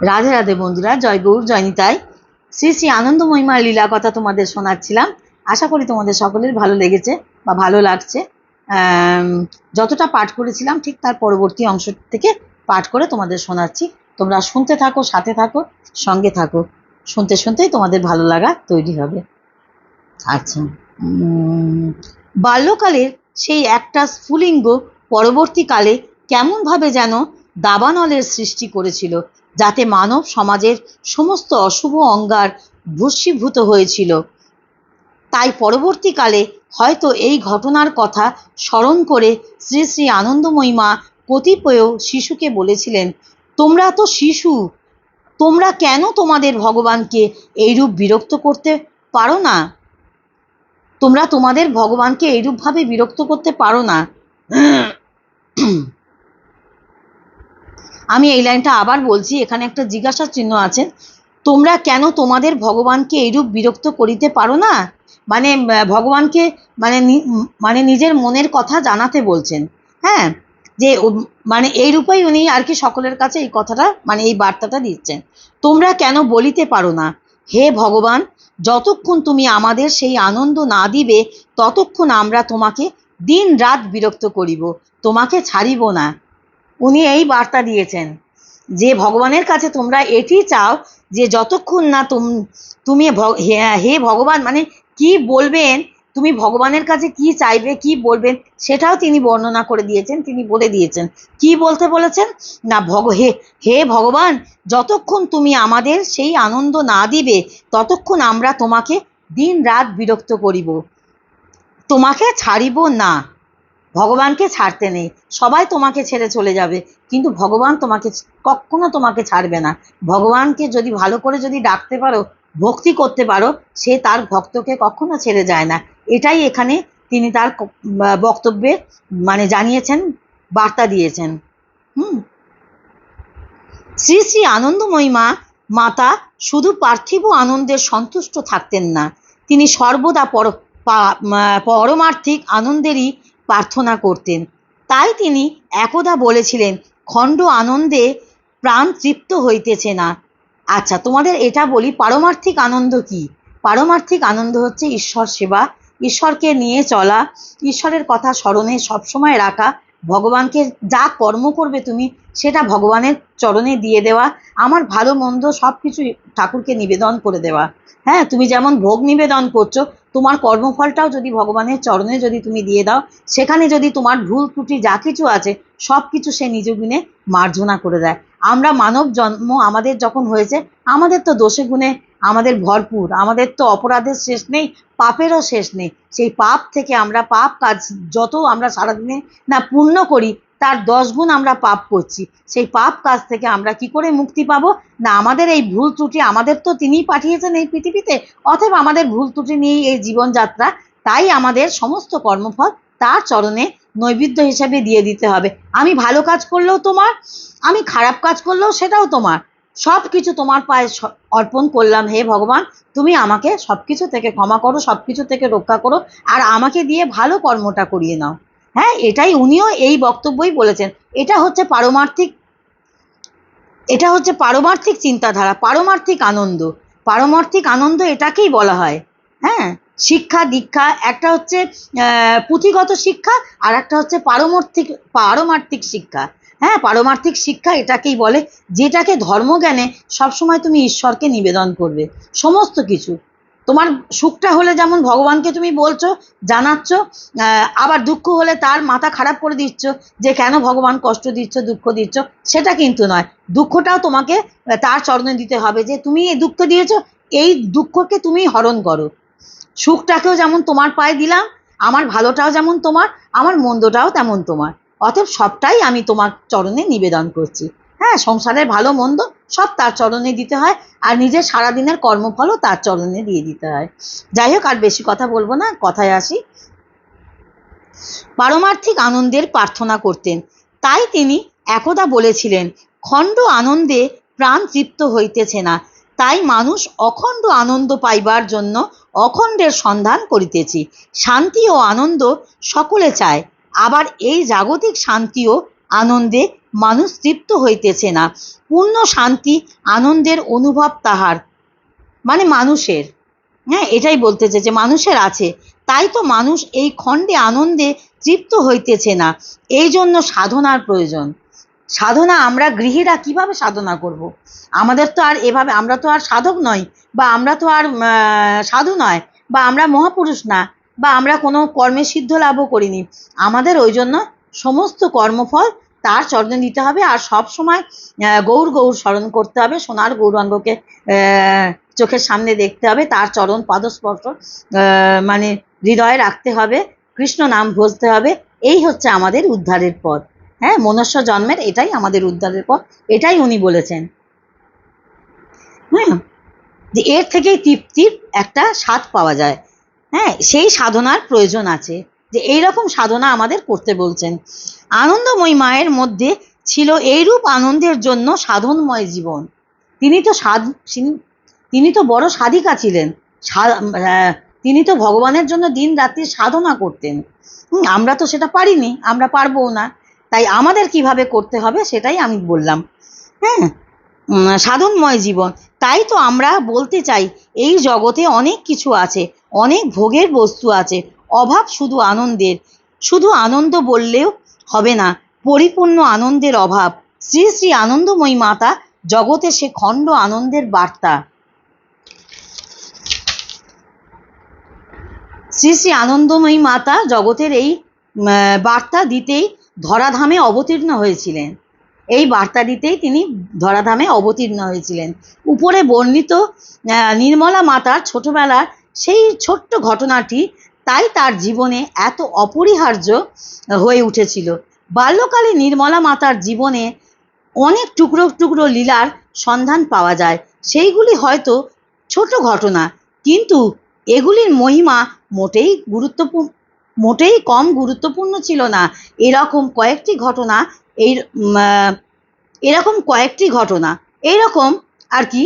রাধে রাধে বন্ধুরা, জয় গৌর জয়নিতাই শ্রী শ্রী আনন্দ মহিমার লীলা কথা তোমাদের শোনাচ্ছিলাম। আশা করি তোমাদের সকলের ভালো লেগেছে বা ভালো লাগছে। যতটা পাঠ করেছিলাম, ঠিক তার পরবর্তী অংশ থেকে পাঠ করে তোমাদের শোনাচ্ছি। তোমরা শুনতে থাকো, সাথে থাকো, সঙ্গে থাকো। শুনতে শুনতেই তোমাদের ভালো লাগা তৈরি হবে। আচ্ছা বাল্যকালের সেই একটা স্ফুলিঙ্গ পরবর্তীকালে কেমনভাবে যেন দাবানলের সৃষ্টি করেছিল যাতে মানব সমাজের সমস্ত অশুভ অঙ্গার ভস্মীভূত হয়েছিল। তাই পরবর্তীকালে হয়তো এই ঘটনার কথা স্মরণ করে শ্রী শ্রী আনন্দময়ী মা কতিপয় শিশুকে বলেছিলেন, তোমরা তো শিশু, তোমরা কেন তোমাদের ভগবানকে এইরূপ বিরক্ত করতে পারো না? তোমরা তোমাদের ভগবানকে এইরূপভাবে বিরক্ত করতে পারো না। আমি এই লাইনটা আবার বলছি, এখানে একটা জিজ্ঞাসা চিহ্ন আছে। তোমরা কেন তোমাদের ভগবানকে এইরূপ বিরক্ত করিতে পারো না? মানে ভগবানকে মানে মানে নিজের মনের কথা জানাতে বলছেন। হ্যাঁ? যে মানে এই রূপেই উনি আর কি সকলের কাছে এই কথাটা মানে এই বার্তাটা দিচ্ছেন। তোমরা কেন বলিতে পারো না? হে ভগবান, যতক্ষণ তুমি আমাদের সেই আনন্দ না দিবে, ততক্ষণ আমরা তোমাকে দিন রাত বিরক্ত করিব। তোমাকে ছাড়িব না। উনি এই বার্তা দিয়েছেন যে ভগবানের কাছে তোমরা এটি চাও যে যতক্ষণ না তুম- হে ভগবান মানে কি বলবেন, তুমি ভগবানের কাছে কি চাইবে, কি বলবেন, সেটাও তিনি বর্ণনা করে দিয়েছেন, তিনি বলে দিয়েছেন। কি বলতে বলেছেন? না, ভগ, হে হে ভগবান, যতক্ষণ তুমি আমাদের সেই আনন্দ না দিবে, ততক্ষণ আমরা তোমাকে দিন রাত বিরক্ত করিব। তোমাকে ছাড়িব না। ভগবানকে ছাড়তে নেই। সবাই তোমাকে ছেড়ে চলে যাবে, কিন্তু ভগবান তোমাকে কখনো তোমাকে ছাড়বে না। ভগবানকে যদি ভালো করে যদি ডাকতে পারো, ভক্তি করতে পারো, সে তার ভক্তকে কখনো ছেড়ে যায় না। এটাই এখানে তিনি তার বক্তব্যে মানে জানিয়েছেন, বার্তা দিয়েছেন। হুম? শ্রী শ্রী আনন্দময়ী মা, মাতা, শুধু পার্থিব আনন্দের সন্তুষ্ট থাকতেন না। তিনি সর্বদা পর পরমার্থিক আনন্দেরই প্রার্থনা করতেন। তাই তিনি একদা বলেছিলেন, খণ্ড আনন্দে প্রাণ তৃপ্ত হইতেছে না। আচ্ছা তোমাদের এটা বলি, পারমার্থিক আনন্দ কি? পারমার্থিক আনন্দ হচ্ছে ঈশ্বর সেবা, ঈশ্বরকে নিয়ে চলা, ঈশ্বরের কথা স্মরণে সবসময় রাখা, ভগবানকে যা কর্ম করবে তুমি, সেটা ভগবানের চরণে দিয়ে দেওয়া, আমার ভালো মন্দ সব কিছু ঠাকুরকে নিবেদন করে দেওয়া। হ্যাঁ তুমি যেমন ভোগ নিবেদন করছ তোমার কর্মফলটাও যদি ভগবানের চরণে যদি তুমি দিয়ে দাও, সেখানে যদি তোমার ভুল ত্রুটি যা কিছু আছে সব কিছু সে নিজ গুণে মার্জনা করে দেয়। আমরা মানব জন্ম আমাদের যখন হয়েছে, আমাদের তো দোষে গুণে আমাদের ভরপুর, আমাদের তো অপরাধের শেষ নেই, পাপেরও শেষ নেই। সেই পাপ থেকে আমরা, পাপ কাজ যত আমরা সারাদিনে না পূর্ণ করি তার দশ গুণ আমরা পাপ করছি। সেই পাপ কাজ থেকে আমরা কি করে মুক্তি পাবো? না, আমাদের এই ভুল ত্রুটি আমাদের তো তিনিই পাঠিয়েছেন এই পৃথিবীতে। অতএব আমাদের ভুল ত্রুটি নিয়েই এই জীবনযাত্রা। তাই আমাদের সমস্ত কর্মফল তার চরণে নৈবেদ্য হিসাবে দিয়ে দিতে হবে। আমি ভালো কাজ করলেও তোমার, আমি খারাপ কাজ করলেও সেটাও তোমার। সব কিছু তোমার পায়ে অর্পণ করলাম হে ভগবান। তুমি আমাকে সব কিছু থেকে ক্ষমা করো সব কিছু থেকে রক্ষা করো। আর আমাকে দিয়ে ভালো কর্মটা করিয়ে নাও। হ্যাঁ এটাই উনিও এই বক্তব্যই বলেছেন। এটা হচ্ছে পারমার্থিক, এটা হচ্ছে পারমার্থিক চিন্তাধারা, পারমার্থিক আনন্দ। পারমার্থিক আনন্দ এটাকেই বলা হয়। হ্যাঁ শিক্ষা, দীক্ষা, একটা হচ্ছে পুঁথিগত শিক্ষা আর একটা হচ্ছে পারমার্থিক পারমার্থিক শিক্ষা। হ্যাঁ পারমার্থিক শিক্ষা এটাকেই বলে, যেটাকে ধর্মজ্ঞানে সবসময় তুমি ঈশ্বরকে নিবেদন করবে। সমস্ত কিছু। তোমার সুখটা হলে যেমন ভগবানকে তুমি বলছো, জানাচ্ছ আবার দুঃখ হলে তার মাথা খারাপ করে দিচ্ছ, যে কেন ভগবান কষ্ট দিচ্ছ, দুঃখ দিচ্ছ, সেটা কিন্তু নয়। দুঃখটাও তোমাকে তার চরণে দিতে হবে যে তুমি এই দুঃখ দিয়েছ, এই দুঃখকে তুমি হরণ করো। সুখটাকেও যেমন তোমার পায়ে দিলাম, আমার ভালোটাও যেমন তোমার, আমার মন্দটাও তেমন তোমার। অতএব সবটাই আমি তোমার চরণে নিবেদন করছি। হ্যাঁ সংসারের ভালো মন্দ সব তার চরণে দিতে হয় আর নিজের সারাদিনের কর্মফলও তার চরণে দিয়ে দিতে হয়। যাই হোক, আর বেশি কথা বলব না, কথায় আসি। পারমার্থিক আনন্দের প্রার্থনা করতেন। তাই তিনি একদা বলেছিলেন, খণ্ড আনন্দে প্রাণ তৃপ্ত হইতেছে না। তাই মানুষ অখণ্ড আনন্দ পাইবার জন্য অখণ্ডের সন্ধান করিতেছি। শান্তি ও আনন্দ সকলে চায়। আবার এই জাগতিক শান্তি ও আনন্দে মানুষ তৃপ্ত হইতেছে না। পূর্ণ শান্তি আনন্দের অনুভব তাহার। মানে মানুষের। হ্যাঁ এটাই বলতে চেয়েছে মানুষের আছে। তাই তো মানুষ এই খণ্ডে আনন্দে তৃপ্ত হইতেছে না। এই জন্য সাধনার প্রয়োজন। সাধনা আমরা গৃহীরা কীভাবে সাধনা করব। আমাদের তো আর এভাবে, আমরা তো আর সাধক নই, বা আমরা তো আর সাধু নয়, বা আমরা মহাপুরুষ না, বা আমরা কোনো কর্মে সিদ্ধ লাভও করিনি। আমাদের ওই জন্য সমস্ত কর্মফল তার চরণে দিতে হবে আর সব সময় গৌর গৌর স্মরণ করতে হবে, সোনার গৌরাঙ্গকে চোখের সামনে দেখতে হবে, তার চরণ পাদস্পর্শ মানে হৃদয়ে রাখতে হবে, কৃষ্ণ নাম ভজতে হবে, এই হচ্ছে আমাদের উদ্ধারের পথ। হ্যাঁ মনুষ্য জন্মের এটাই আমাদের উদ্ধারের পথ, এটাই উনি বলেছেন। হ্যাঁ যে এর থেকেই তৃপ্তির একটা স্বাদ পাওয়া যায়। হ্যাঁ সেই সাধনার প্রয়োজন আছে, যে এইরকম সাধনা আমাদের করতে বলছেন। আনন্দময়ী মায়ের মধ্যে ছিল এইরূপ আনন্দের জন্য সাধনময় জীবন। তিনি তো সাধ, তিনি- তো বড় সাধিকা ছিলেন। তিনি তো ভগবানের জন্য দিন রাত্রি সাধনা করতেন। আমরা তো সেটা পারিনি, আমরা পারব না। তাই আমাদের কীভাবে করতে হবে সেটাই আমি বললাম। হ্যাঁ সাধনময় জীবন। তাই তো আমরা বলতে চাই, এই জগতে অনেক কিছু আছে, অনেক ভোগের বস্তু আছে। অভাব শুধু আনন্দের, শুধু আনন্দ বললেও হবে না। পরিপূর্ণ আনন্দের অভাব। শ্রী শ্রী আনন্দময়ী মাতা, জগতে সে খণ্ড আনন্দের বার্তা। শ্রী শ্রী আনন্দময়ী মাতা জগতের এই বার্তা দিতেই ধরাধামে অবতীর্ণ হয়েছিলেন। এই বার্তা দিতেই তিনি ধরাধামে অবতীর্ণ হয়েছিলেন। উপরে বর্ণিত নির্মলা মাতার ছোটবেলার সেই ছোট্ট ঘটনাটি তাই তার জীবনে এত অপরিহার্য হয়ে উঠেছিল। বাল্যকালে নির্মলা মাতার জীবনে অনেক টুকরো টুকরো লীলার সন্ধান পাওয়া যায়। সেইগুলি হয়তো ছোট ঘটনা, কিন্তু এগুলির মহিমা মোটেই গুরুত্বপূর্ণ, মোটেই কম গুরুত্বপূর্ণ ছিল না। এরকম কয়েকটি ঘটনা, এই এরকম কয়েকটি ঘটনা, এইরকম আর কি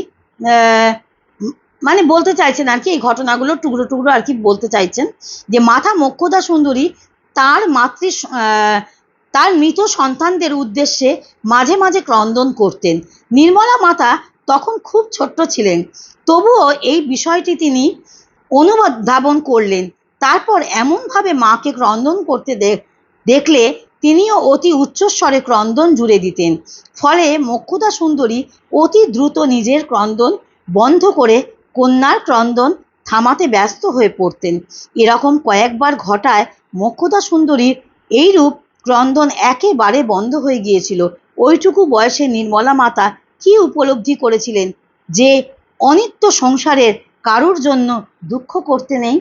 মানে বলতে চাইছেন আর কি, এই ঘটনাগুলো টুকরো টুকরো আর কি বলতে চাইছেন যে মাথা মোক্ষদা সুন্দরী তার মাতৃ তার মৃত সন্তানদের উদ্দেশ্যে মাঝে মাঝে ক্রন্দন করতেন। নির্মলা মাতা তখন খুব ছোট্ট ছিলেন, তবুও এই বিষয়টি তিনি অনুধাবন করলেন। তারপর এমনভাবে মাকে ক্রন্দন করতে দেখলে তিনিও অতি উচ্চস্বরে ক্রন্দন জুড়ে দিতেন। ফলে মোক্ষদা সুন্দরী অতি দ্রুত নিজের ক্রন্দন বন্ধ করে কন্যার ক্রন্দন থামাতে ব্যস্ত হয়ে পড়তেন। এরকম কয়েকবার ঘটায় মোক্ষদা সুন্দরীর এইরূপ ক্রন্দন একেবারে বন্ধ হয়ে গিয়েছিল। ওইটুকু বয়সে নির্মলা মাতা কি উপলব্ধি করেছিলেন যে অনিত্য সংসারের কারুর জন্য দুঃখ করতে নেই?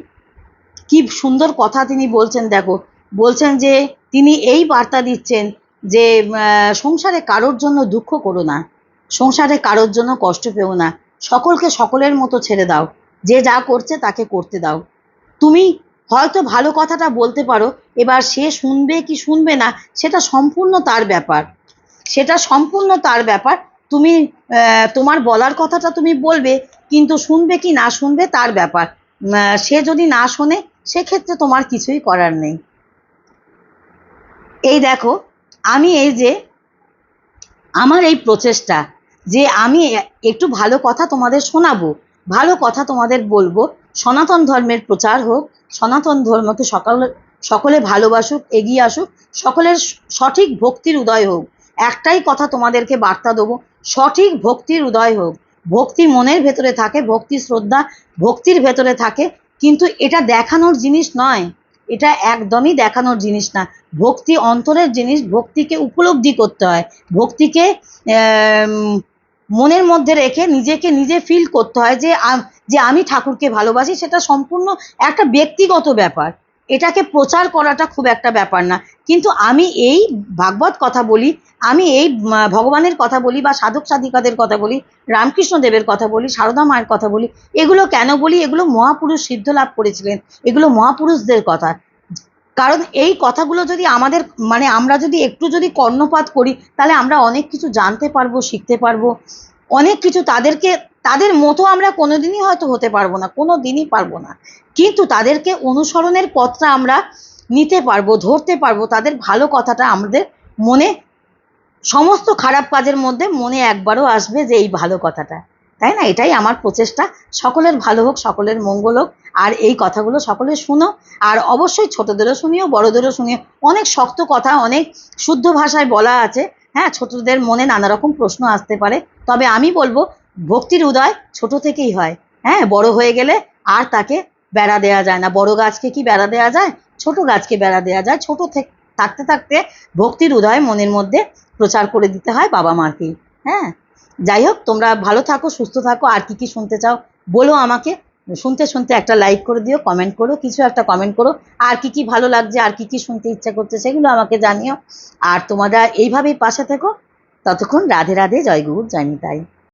কি সুন্দর কথা তিনি বলছেন, দেখো। বলছেন যে, তিনি এই বার্তা দিচ্ছেন যে সংসারে কারোর জন্য দুঃখ করো না। সংসারে কারোর জন্য কষ্ট পেও না। সকলকে সকলের মতো ছেড়ে দাও। যে যা করছে তাকে করতে দাও। তুমি হয়তো ভালো কথাটা বলতে পারো, এবার সে শুনবে কি শুনবে না, সেটা সম্পূর্ণ তার ব্যাপার। সেটা সম্পূর্ণ তার ব্যাপার। তুমি তোমার বলার কথাটা তুমি বলবে, কিন্তু শুনবে কি না শুনবে তার ব্যাপার। সে যদি না শোনে, সেক্ষেত্রে তোমার কিছুই করার নেই। এই দেখো, আমি এই যে, আমার এই প্রচেষ্টা যে আমি একটু ভালো কথা তোমাদের শোনাবো, ভালো কথা তোমাদের বলব। সনাতন ধর্মের প্রচার হোক, সনাতন ধর্মকে সকালে, সকলে ভালোবাসুক, এগিয়ে আসুক, সকলের সঠিক ভক্তির উদয় হোক। একটাই কথা তোমাদেরকে বার্তা দেবো, সঠিক ভক্তির উদয় হোক। ভক্তি মনের ভেতরে থাকে, ভক্তি শ্রদ্ধা ভক্তির ভেতরে থাকে, কিন্তু এটা দেখানোর জিনিস নয়। এটা একদমই দেখানোর জিনিস না। ভক্তি অন্তরের জিনিস, ভক্তিকে উপলব্ধি করতে হয়। ভক্তিকে মনের মধ্যে রেখে নিজেকে নিজে ফিল করতে হয় যে যে আমি ঠাকুরকে ভালোবাসি, সেটা সম্পূর্ণ একটা ব্যক্তিগত ব্যাপার। এটাকে প্রচার করাটা খুব একটা ব্যাপার না। কিন্তু আমি এই ভাগবত কথা বলি, আমি এই ভগবানের কথা বলি বা সাধক সাধিকাদের কথা বলি, রামকৃষ্ণ দেবের কথা বলি, সারদা মায়ের কথা বলি, এগুলো কেন বলি? এগুলো মহাপুরুষ সিদ্ধ লাভ করেছিলেন। এগুলো মহাপুরুষদের কথা। কারণ এই কথাগুলো যদি আমাদের মানে আমরা যদি একটু যদি কর্ণপাত করি, তাহলে আমরা অনেক কিছু জানতে পারব, শিখতে পারব। অনেক কিছু তাদেরকে, তাদের মতো আমরা কোনোদিনই হয়তো হতে পারব না কোনো দিনই পারব না। কিন্তু তাদেরকে অনুসরণের পথটা আমরা নিতে পারব, ধরতে পারব, তাদের ভালো কথাটা আমাদের মনে, সমস্ত খারাপ কাজের মধ্যে মনে একবারও আসবে যে এই ভালো কথাটা। তাই না? এটাই আমার প্রচেষ্টা। সকলের ভালো হোক, সকলের মঙ্গল হোক। আর এই কথাগুলো সকলে শুনো। আর অবশ্যই ছোটদেরও শুনিও, বড়দেরও শুনিও। অনেক শক্ত কথা, অনেক শুদ্ধ ভাষায় বলা আছে। হ্যাঁ ছোটদের মনে নানা রকম প্রশ্ন আসতে পারে। তবে আমি বলব, ভক্তির উদয় ছোট থেকেই হয়। হ্যাঁ বড় হয়ে গেলে আর তাকে বেড়া দেওয়া যায় না। বড় গাছকে কি বেড়া দেওয়া যায়? ছোট গাছকে বেড়া দেওয়া যায়। ছোট থেকে থাকতে থাকতে ভক্তির উদয় মনের মধ্যে প্রচার করে দিতে হয় বাবা মাকেই। হ্যাঁ যাই হোক তোমরা ভালো থাকো, সুস্থ থাকো, আর কি কি শুনতে চাও, বলো আমাকে। শুনতে শুনতে একটা লাইক করে দিও কমেন্ট করো, কিছু একটা কমেন্ট করো। আর কি কি ভালো লাগছে, আর কি কি শুনতে ইচ্ছা করছে, সেগুলো আমাকে জানিও। আর তোমরা এইভাবেই পাশে থেকো। ততক্ষণ রাধে রাধে, জয় গুরু, জয় নিতাই।